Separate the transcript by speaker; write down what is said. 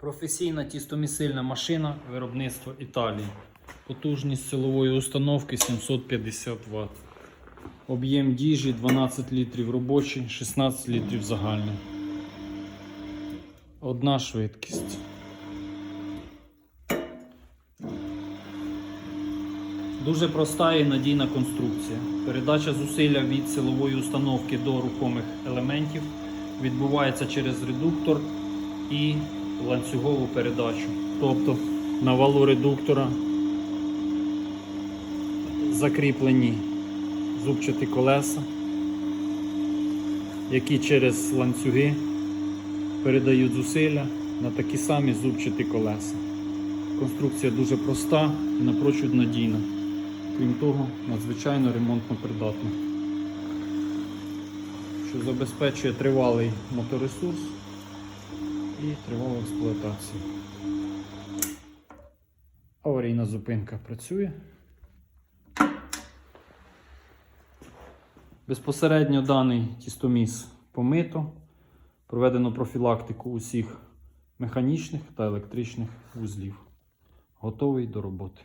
Speaker 1: Професійна тістомісильна машина виробництва Італії. Потужність силової установки 750 Вт. Об'єм діжі 12 літрів робочий, 16 літрів загальний. Одна швидкість. Дуже проста і надійна конструкція. Передача зусилля від силової установки до рухомих елементів відбувається через редуктор і ланцюгову передачу. Тобто на валу редуктора закріплені зубчаті колеса, які через ланцюги передають зусилля на такі самі зубчаті колеса. Конструкція дуже проста і напрочуд надійна. Крім того, надзвичайно ремонтно придатна, що забезпечує тривалий моторесурс і тривалу експлуатацію. Аварійна зупинка працює. Безпосередньо даний тістоміс помито, проведено профілактику усіх механічних та електричних вузлів. Готовий до роботи.